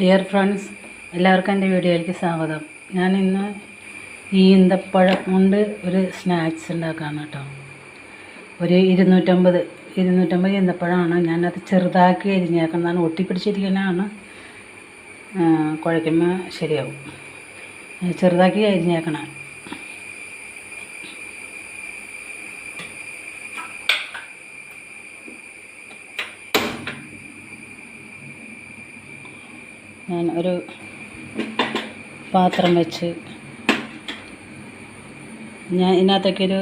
Dear friends എല്ലാവർക്കും എന്റെ വീഡിയോയിലേക്ക് സ്വാഗതം. ഞാൻ ഇന്ന് ഈ ഈന്തപ്പഴം കൊണ്ട് ഒരു സ്നാക്സ് ഉണ്ടാക്കാണ് കേട്ടോ. ഒരു ഇരുന്നൂറ്റമ്പത് ഇരുന്നൂറ്റമ്പത് ഈന്തപ്പഴമാണ്. ഞാനത് ചെറുതാക്കി അരിഞ്ഞേക്കുന്നതാണ്. ഒട്ടിപ്പിടിച്ചിരിക്കുന്നതാണ് കുഴയ്ക്കുമ്പോൾ ശരിയാവും. ചെറുതാക്കി അരിഞ്ഞേക്കണം. ഞാൻ ഒരു പാത്രം വെച്ച് ഞാൻ ഇതിനകത്തേക്കൊരു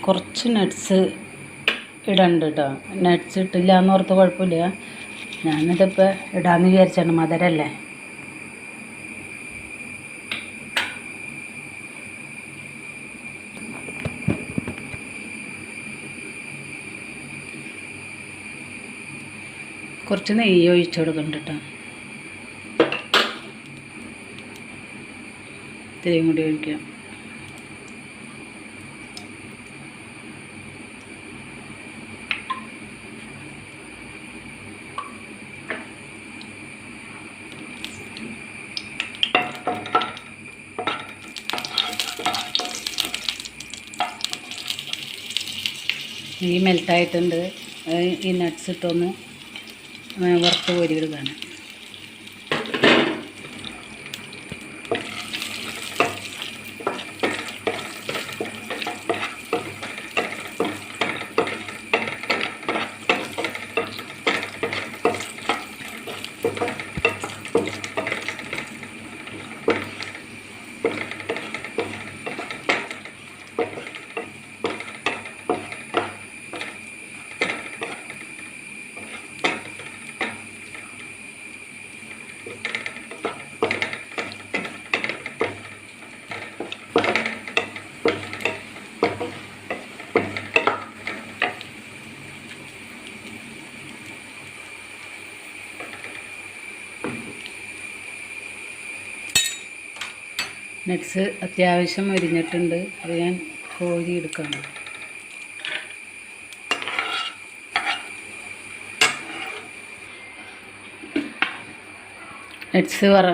കുറച്ച് നട്ട്സ് ഇടണ്ട് കേട്ടോ നട്ട്സ് ഇട്ടില്ല എന്ന് ഓർത്ത് കുഴപ്പമില്ല. ഞാനിതിപ്പോൾ ഇടാമെന്ന് വിചാരിച്ചാണ് മധുരല്ലേ? കുറച്ച് നെയ്യ് ഒഴിച്ചു കൊടുക്കുന്നുണ്ട് കേട്ടോ ഇത്രയും കൂടി ഒഴിക്കാം. ഈ മെൽട്ടായിട്ടുണ്ട് ഈ നട്ട്സ് ഇട്ടൊന്ന് വറുത്ത് കോരിയെടുക്കാണ് നട്ട്സ് അത്യാവശ്യം മുരിഞ്ഞിട്ടുണ്ട് അത് ഞാൻ കോരി നട്ട്സ് വറ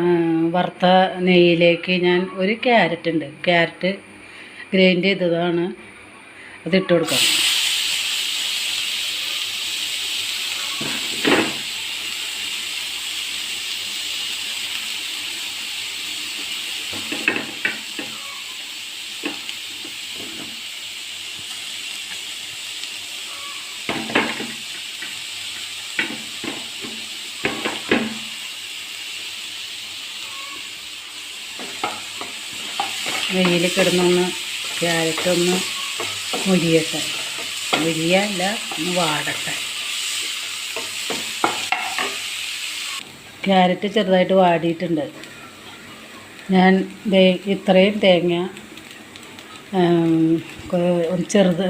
വറുത്ത നെയ്യിലേക്ക് ഞാൻ ഒരു ക്യാരറ്റ് ഉണ്ട് ക്യാരറ്റ് ഗ്രൈൻഡ് ചെയ്തതാണ്. അത് ഇട്ട് കൊടുക്കാം. നെയ്യിൽ കിടന്നൊന്ന് ക്യാരറ്റ് ഒന്ന് മുരിയട്ടെ. മുരിയല്ല ഒന്ന് വാടട്ടെ. ക്യാരറ്റ് ചെറുതായിട്ട് വാടിയിട്ടുണ്ട്. ഞാൻ ഇത്രയും തേങ്ങ ചെറുത്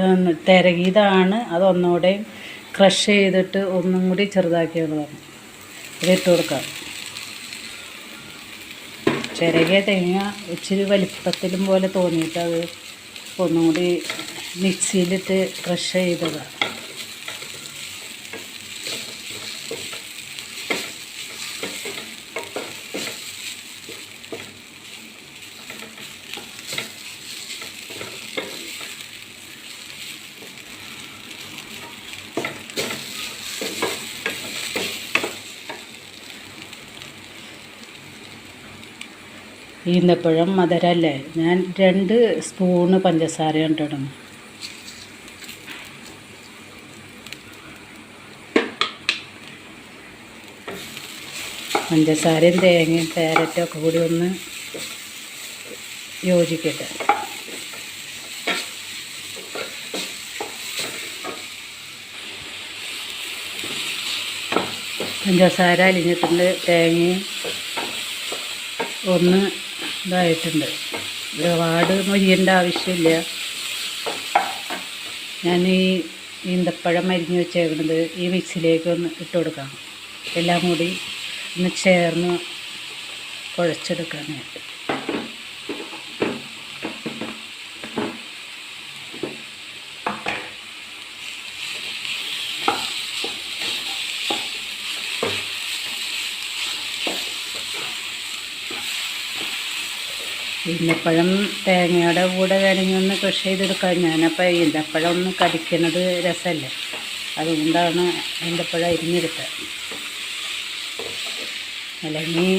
തിരകിയതാണ്. അത് ഒന്നുകൂടെ ക്രഷ് ചെയ്തിട്ട് ഒന്നും കൂടി ചെറുതാക്കിയുള്ളതാണ് അത് ഇട്ട് കൊടുക്കാം. ചിരകിയ തേങ്ങ ഇച്ചിരി വലിപ്പത്തിലും പോലെ തോന്നിയിട്ട് അത് ഒന്നും കൂടി മിക്സിയിലിട്ട് ക്രഷ് ചെയ്തതാണ്. ഈന്തപ്പഴം മധുരമല്ലേ ഞാൻ രണ്ട് സ്പൂണ് പഞ്ചസാര ഇട്ടിടുന്നത് പഞ്ചസാരയും തേങ്ങയും ക്യാരറ്റും ഒക്കെ കൂടി ഒന്ന് യോജിക്കട്ടെ. പഞ്ചസാര അലിഞ്ഞിട്ടുണ്ട് തേങ്ങയും ഒന്ന് ഇതായിട്ടുണ്ട്. ഒരുപാട് മൊരിയേണ്ട ആവശ്യമില്ല. ഞാൻ ഈ ഈന്തപ്പഴം അരിഞ്ഞ് വെച്ചേക്കുന്നത് ഈ മിക്സിലേക്ക് ഒന്ന് ഇട്ട് കൊടുക്കാം എല്ലാം കൂടി ഒന്ന് ചേർന്ന് കുഴച്ചെടുക്കാനായിട്ട്. ഈന്തപ്പഴം തേങ്ങയുടെ കൂടെ വേണമെങ്കിൽ ഒന്ന് കൃഷി ചെയ്തെടുക്കാം. ഞാനപ്പോൾ ഈന്തപ്പഴം ഒന്ന് കടിക്കുന്നത് രസമല്ലേ അതുകൊണ്ടാണ് ഈന്തപ്പഴം അരിഞ്ഞെടുത്തത്. അല്ലെങ്കിൽ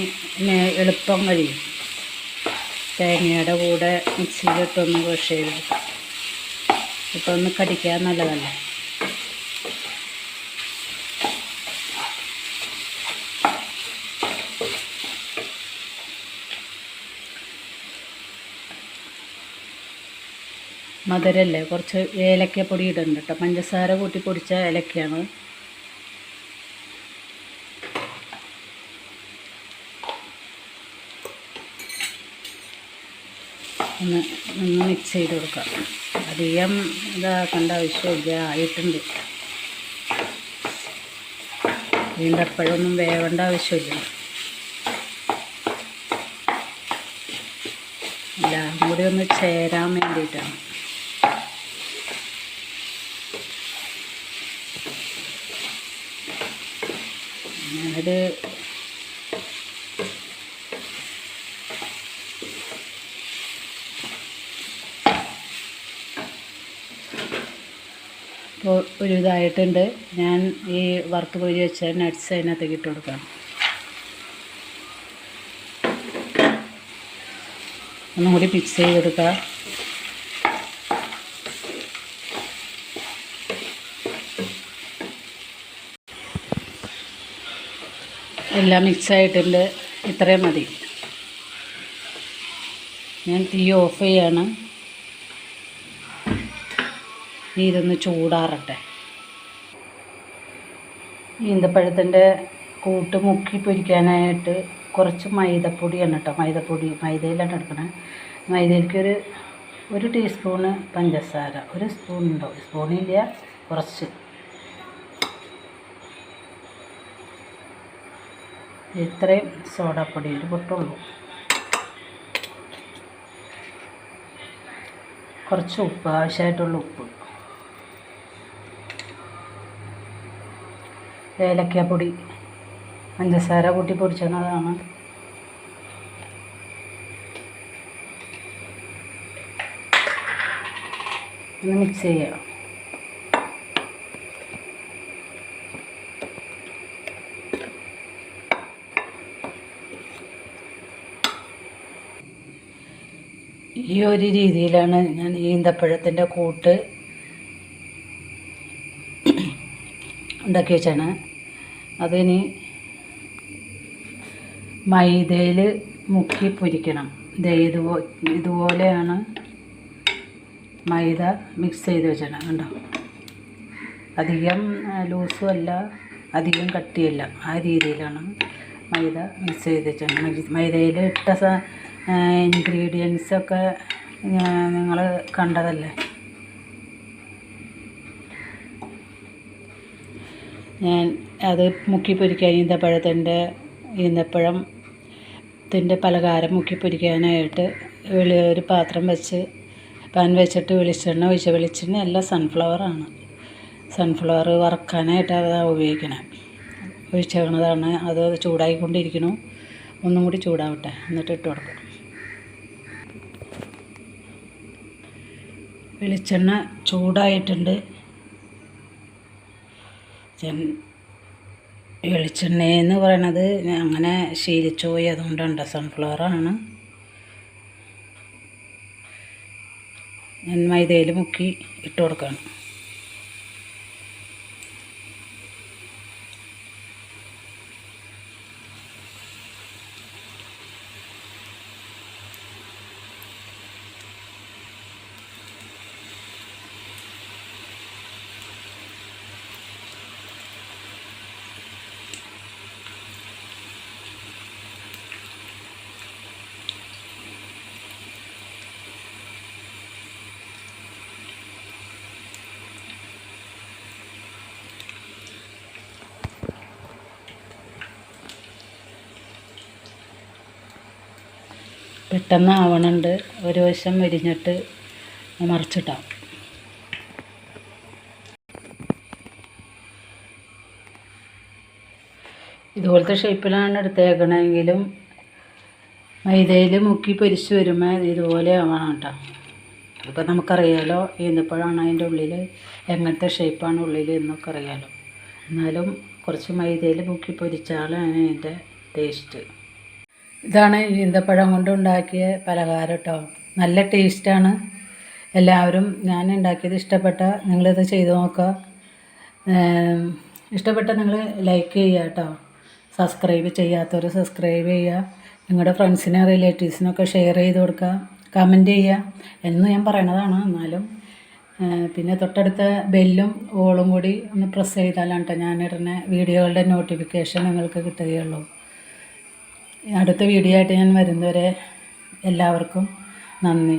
എളുപ്പം കഴിയും തേങ്ങയുടെ കൂടെ മിക്സിയിലിട്ടൊന്ന് കൃഷി ചെയ്തെടുക്കാം. ഇപ്പം ഒന്ന് കടിക്കാൻ നല്ലതല്ലേ? മധുരല്ലേ? കുറച്ച് ഏലക്ക പൊടി ഇടുന്നുണ്ട് കേട്ടോ പഞ്ചസാര കൂട്ടി പൊടിച്ച ഏലക്കയാണ്. ഒന്ന് ഒന്ന് മിക്സ് ചെയ്ത് കൊടുക്കാം. അധികം ഇതാക്കേണ്ട ആവശ്യമില്ല. ആയിട്ടുണ്ട്. ഈന്തപ്പഴമൊന്നും വേവേണ്ട ആവശ്യമില്ല. എല്ലാം കൂടി ഒന്ന് ചേരാൻ വേണ്ടിയിട്ടാണ്. ഞാനത് ഇപ്പോൾ ഒരു ഇതായിട്ടുണ്ട് ഞാൻ ഈ വറുത്ത് പൊരി വെച്ച നട്ട്സ് അതിനകത്തേക്ക് ഇട്ട് കൊടുക്കാം. ഒന്നും കൂടി മിക്സ് ചെയ്ത് കൊടുക്കുക എല്ലാം മിക്സ് ആയിട്ടുണ്ട് ഇത്രയും മതി. ഞാൻ തീ ഓഫ് ചെയ്യാണ്. ഇനി ഇതൊന്ന് ചൂടാറട്ടെ. ഈന്തപ്പഴത്തിന്റെ കൂട്ട് മുക്കി പൊരിക്കാനായിട്ട് കുറച്ച് മൈദപ്പൊടിയാണ് കേട്ടോ. മൈദപ്പൊടി മൈദയിലാണ് എടുക്കണേ. മൈദയിലേക്ക് ഒരു ഒരു ടീസ്പൂണ് പഞ്ചസാര. ഒരു സ്പൂൺ ഉണ്ടോ? സ്പൂണില്ല. കുറച്ച്. ഇത്രയും സോഡാപ്പൊടി ഒരു പൊട്ടുള്ളൂ. കുറച്ച് ഉപ്പ് ആവശ്യമായിട്ടുള്ള ഉപ്പ്. ഏലക്കാപ്പൊടി പഞ്ചസാര കൂട്ടി പൊടിച്ചതാണ്. ഒന്ന് മിക്സ് ചെയ്യാം ഈ ഒരു രീതിയിലാണ് ഞാൻ ഈന്തപ്പഴത്തിന്റെ കൂട്ട് ഉണ്ടാക്കി വെച്ചാണ്. അതിനി മൈദയിൽ മുക്കി പൊരിക്കണം. ദേ ഇതുപോ ഇതുപോലെയാണ് മൈദ മിക്സ് ചെയ്ത് വെച്ചാണ് കണ്ടോ? അധികം ലൂസും അല്ല അധികം കട്ടിയല്ല. ആ രീതിയിലാണ് മൈദ മിക്സ് ചെയ്ത് വെച്ചാണ് മൈദയിൽ ഇട്ട ഇൻഗ്രീഡിയൻസൊക്കെ നിങ്ങൾ കണ്ടതല്ലേ? ഞാൻ അത് മുക്കി പൊരിക്കാൻ ഈന്തപ്പഴത്തിന്റെ ഈന്തപ്പഴം ത്തിന്റെ പലകാരം മുക്കി പൊരിക്കാനായിട്ട് വെളി ഒരു പാത്രം വെച്ച് പാൻ വെച്ചിട്ട് വെളിച്ചെണ്ണ ഒഴിച്ച വെളിച്ചെണ്ണ എല്ലാം സൺഫ്ലവറാണ് സൺഫ്ലവർ വറക്കാനായിട്ട് അതാണ് ഉപയോഗിക്കണേ. ഒഴിച്ചേക്കണതാണ് അത് ചൂടായിക്കൊണ്ടിരിക്കണു ഒന്നും കൂടി ചൂടാവട്ടെ. എന്നിട്ട് ഇട്ട് കൊടുക്കും. വെളിച്ചെണ്ണ ചൂടായിട്ടുണ്ട്. ചെൻ- വെളിച്ചെണ്ണയെന്ന് പറയണത് അങ്ങനെ ശീലിച്ചു പോയി. അതുകൊണ്ടുണ്ട് സൺഫ്ലവറാണ് ഞാൻ മൈദയിൽ മുക്കി ഇട്ട് കൊടുക്കണം. പെട്ടെന്ന് ആവണുണ്ട് ഒരു വശം വിരിഞ്ഞിട്ട് മറിച്ചിട്ടാം ഇതുപോലത്തെ ഷേപ്പിലാണ് എടുത്തേക്കണമെങ്കിലും മൈദയിൽ മുക്കി പൊരിച്ച് വരുമ്പോൾ ഇതുപോലെ ആവണം കേട്ടോ. അപ്പോൾ നമുക്കറിയാലോ ഈന്തപ്പഴമാണ് അതിന്റെ ഉള്ളിൽ എങ്ങനത്തെ ഷേപ്പാണ് ഉള്ളിൽ എന്നൊക്കെ അറിയാലോ. എന്നാലും കുറച്ച് മൈദയിൽ മുക്കി പൊരിച്ചാലാണ് അതിന്റെ ടേസ്റ്റ്. ഇതാണ് ഈന്തപ്പഴം കൊണ്ടുണ്ടാക്കിയ പലഹാരം കേട്ടോ നല്ല ടേസ്റ്റാണ് എല്ലാവരും ഞാൻ ഉണ്ടാക്കിയത് ഇഷ്ടപ്പെട്ട നിങ്ങളിത് ചെയ്തു നോക്കുക. ഇഷ്ടപ്പെട്ട നിങ്ങൾ ലൈക്ക് ചെയ്യുക കേട്ടോ സബ്സ്ക്രൈബ് ചെയ്യാത്തവർ സബ്സ്ക്രൈബ് ചെയ്യുക. നിങ്ങളുടെ ഫ്രണ്ട്സിനും റിലേറ്റീവ്സിനൊക്കെ ഷെയർ ചെയ്ത് കൊടുക്കുക. കമന്റ് ചെയ്യുക. എന്ന് ഞാൻ പറയണതാണ് എന്നാലും. പിന്നെ തൊട്ടടുത്ത ബെല്ലും ഓളും കൂടി ഒന്ന് പ്രസ് ചെയ്താലാണ് കേട്ടോ ഞാനിടുന്ന വീഡിയോകളുടെ നോട്ടിഫിക്കേഷൻ നിങ്ങൾക്ക് കിട്ടുകയുള്ളൂ. അടുത്ത വീഡിയോ ആയിട്ട് ഞാൻ വരുന്നവരെ എല്ലാവർക്കും നന്ദി.